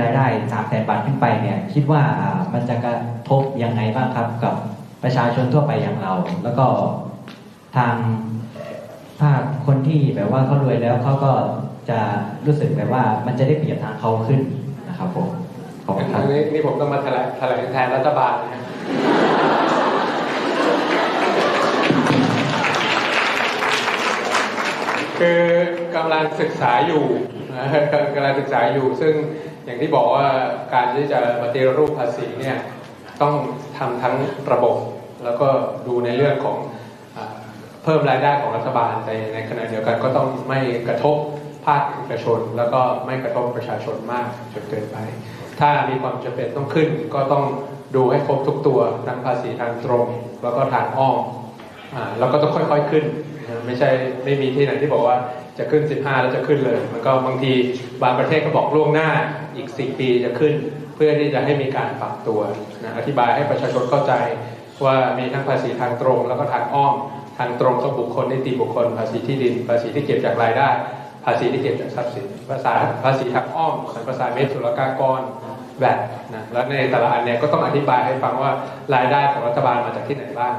รายได้3ามแสนบาทขึ้นไปเนี่ยคิดว่ามันจะกระทบยังไงบ้างครับ กับประชาชนทั่วไปอย่างเรา แล้วก็ทางภาคคนที่แบบว่าเขารวยแล้วเขาก็จะรู้สึกแบบว่ามันจะได้เปรียบทางเขาขึ้นนะครับผมขอบคุณครับนี่นี่ผมต้องมาแถลงแถลงแทนรัฐบาลนะคือกำลังศึกษาอยู่กำลังศึกษาอยู่ ซึ่งอย่างที่บอกว่าการที่จะปฏิรูปภาษีเนี่ยต้องทำทั้งระบบ แล้วก็ดูในเรื่องของเพิ่มรายได้ของรัฐบาลแต่ในขณะเดียวกันก็ต้องไม่กระทบภาคเอกชน แล้วก็ไม่กระทบประชาชนมากจนเกินไป ถ้ามีความจำเป็นต้องขึ้นก็ต้องดูให้ครบทุกตัวทั้งภาษีทางตรง แล้วก็ทางอ้อมแล้วก็ต้องค่อยๆขึ้น ไม่ใช่ไม่มีที่ไหนที่บอกว่าจะขึ้น 15 แล้วจะขึ้นเลย มันก็บางทีบางประเทศก็บอกล่วงหน้าอีก4ปีจะขึ้น เพื่อที่จะให้มีการปรับตัวนะอธิบายให้ประชาชนเข้าใจว่ามีทั้งภาษีทางตรง แล้วก็ทางอ้อมทางตรงต้องบุคคลนิติบุคคล ภาษีที่ดิน ภาษีที่เก็บจากรายได้ ภาษีที่เก็บจากทรัพย์สินภาษาภาษีทางอ้อมสัมภาษาเมตรศุลกากรแวดนะแล้วในแต่ละอันเนี่ยก็ต้องอธิบายให้ฟังว่ารายได้ของรัฐบาลมาจากที่ไหนบ้าง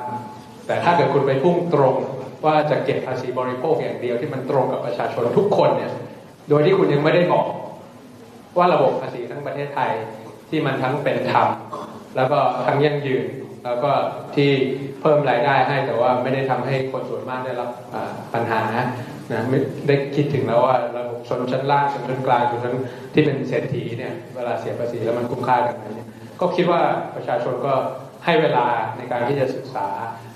แต่ถ้าเกิดคุณไปพุ่งตรง ว่าจะเก็บภาษีบริโภคอย่างเดียวที่มันตรงกับประชาชนทุกคนเนี่ย โดยที่คุณยังไม่ได้บอก ว่าระบบภาษีทั้งประเทศไทยที่มันทั้งเป็นธรรมแล้วก็ทั้งยั่งยืน แล้วก็ที่เพิ่มรายได้ให้แต่ว่าไม่ได้ทำให้คนส่วนมากได้รับปัญหานะไม่ได้คิดถึงแล้วว่าระบบชนชั้นล่างชนชั้นกลางชนชั้นที่เป็นเศรษฐีเนี่ยเวลาเสียภาษีแล้วมันคุ้มค่ากันไหมเนี่ยก็คิดว่าประชาชนก็ ให้เวลาในการที่จะศึกษา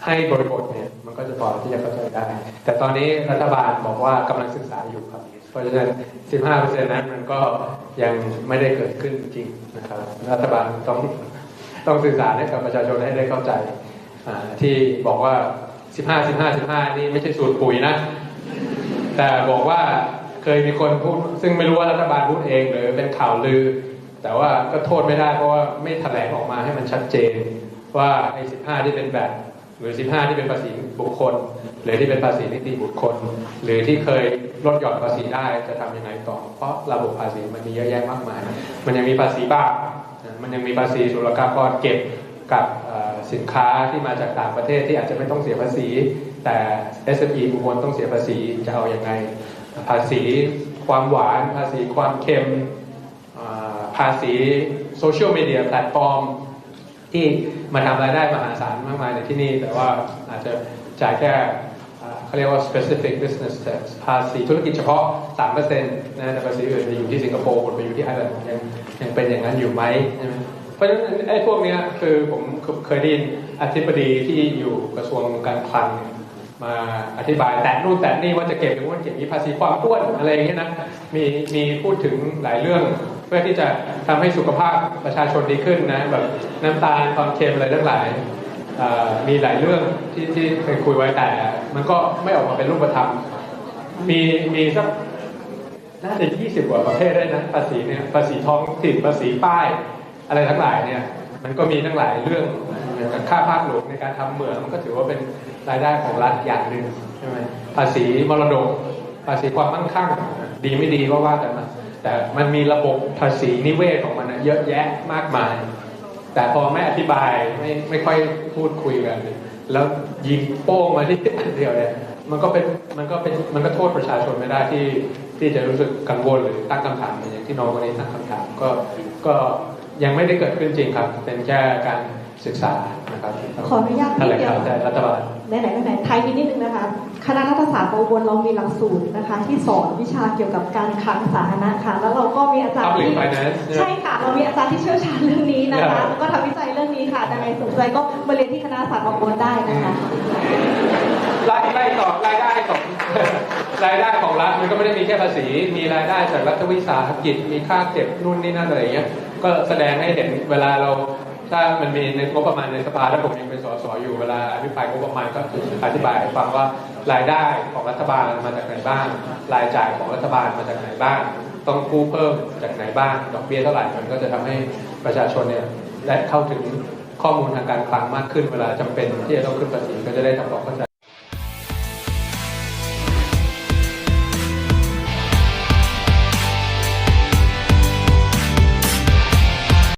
ให้บริบทเนี่ยมันก็จะพอที่จะเข้าใจได้ แต่ตอนนี้รัฐบาลบอกว่ากำลังศึกษาอยู่ครับ เพราะฉะนั้น 15%นั้นมันก็ยังไม่ได้เกิดขึ้นจริงนะครับ รัฐบาลต้องต้องสื่อสารให้กับประชาชนให้ได้เข้าใจที่บอกว่า 15 15 15 นี่ไม่ใช่สูตรปุ๋ยนะ แต่บอกว่าเคยมีคนพูด ซึ่งไม่รู้ว่ารัฐบาลพูดเองหรือเป็นข่าวลือ แต่ว่าก็โทษไม่ได้เพราะว่าไม่แถลงออกมาให้มันชัดเจน ว่าไอ้15ที่เป็นแบบหรือ15ที่เป็นภาษีบุคคล หรือที่เป็นภาษีนิติบุคคล หรือที่เคยลดหย่อนภาษีได้จะทำยังไงต่อ เพราะระบบภาษีมันมีเยอะแยะมากมาย มันยังมีภาษีบาปมันยังมีภาษีศุลกากรเก็บกับสินค้าที่มาจากต่างประเทศที่อาจจะไม่ต้องเสียภาษี แต่ SME บุคคลต้องเสียภาษีจะเอาอยัางไง ภาษีความหวาน ภาษีความเค็มภาษีโซเชียลมีเดียแพลตฟอร์ม ที่มาทำรายได้มหาศาลมากมายในที่นี่ แต่ว่าอาจจะจ่ายแค่เขาเรียกว่า specific business tax ภาษีธุรกิจเฉพาะ 3%นะแต่ภาษีอื่นจะอยู่ที่สิงคโปร์ไปอยู่ที่ไอร์แลนด์ยังยังเป็นอย่างนั้นอยู่ไหมเพราะฉะนั้นไอ้พวกนี้คือผมเคยได้ยินอธิบดีที่อยู่กระทรวงการคลังมาอธิบายแต่นู่นแต่นี่ว่าจะเก็บอย่างนู้นเก็บนี้ภาษีความอ้วนอะไรอย่างเงี้ยนะมีมีพูดถึงหลายเรื่อง เพื่อที่จะทำให้สุขภาพประชาชนดีขึ้นนะแบบน้ำตาลความเค็มอะไรทั้งหลายมีหลายเรื่องที่ที่เคยคุยไว้แต่ มันก็ไม่ออกมาเป็นรูปธรรมมีมีสักน่าจะ20กว่าประเภทได้นะภาษีเนี่ยภาษีท้องถิ่นภาษีป้ายอะไรทั้งหลายเนี่ย มันก็มีทั้งหลายเรื่องอย่างกับค่าภาคหลวงในการทำเหมืองมันก็ถือว่าเป็นรายได้ของรัฐอย่างหนึ่งใช่ไหมภาษีมรดกภาษีความมั่งคั่ง ดีไม่ดีก็ว่ากันมา แต่มันมีระบบภาษีนิเวศของมันเยอะแยะมากมาย แต่พอไม่อธิบายไม่ไม่ค่อยพูดคุยกัน แล้วยิงโป้งมาที่อันเดียวเนี่ยมันก็เป็นมันก็เป็นมันก็โทษประชาชนไม่ได้ที่ที่จะรู้สึกกังวลหรือตั้งคำถามอย่างที่น้องคนนี้ตั้งคำถามก็ก็ยังไม่ได้เกิดขึ้นจริงครับ เป็นแค่การ ศึกษานะครับขออนุญาตแถลงข่าวแต่รัฐบาลไหนไหนไหนๆไทยนิดนึงนะคะ คณะรัฐศาสตร์มอบนเรามีหลักสูตรนะคะ ที่สอนวิชาเกี่ยวกับการคลังสาธารณะค่ะ แล้วเราก็มีอาจารย์ Public ที่ Finance ใช่ค่ะ เรามีอาจารย์ที่เชี่ยวชาญเรื่องนี้นะครัคะบแล้วก็ทำวิจัยเรื่องนี้ค่ะดังไงสนใจก็มาเรียนที่คณะรัฐศาสตร์มอบนได้นะคะรายได้ต่อรายได้ของรายได้ของรัฐมันก็ไม่ได้มีแค่ภาษี มีรายได้จากรัฐวิสาหกิจ มีค่าเก็บนู่นนี่นั่นอะไรอย่างเงี้ย ก็แสดงให้เห็นเวลาเรา ถ้ามันมีในงบประมาณในสภาแล้วผมยังเป็นสสอยู่เวลาอภิปรายงบประมาณก็อธิบายให้ฟังว่ารายได้ของรัฐบาลมาจากไหนบ้าง รายจ่ายของรัฐบาลมาจากไหนบ้าง ต้องกู้เพิ่มจากไหนบ้าง ดอกเบี้ยเท่าไหร่มันก็จะทำให้ประชาชนเนี่ยได้เข้าถึงข้อมูลทางการคลังมากขึ้นเวลาจำเป็นที่จะต้องขึ้นภาษีก็จะได้ทำความเข้าใจ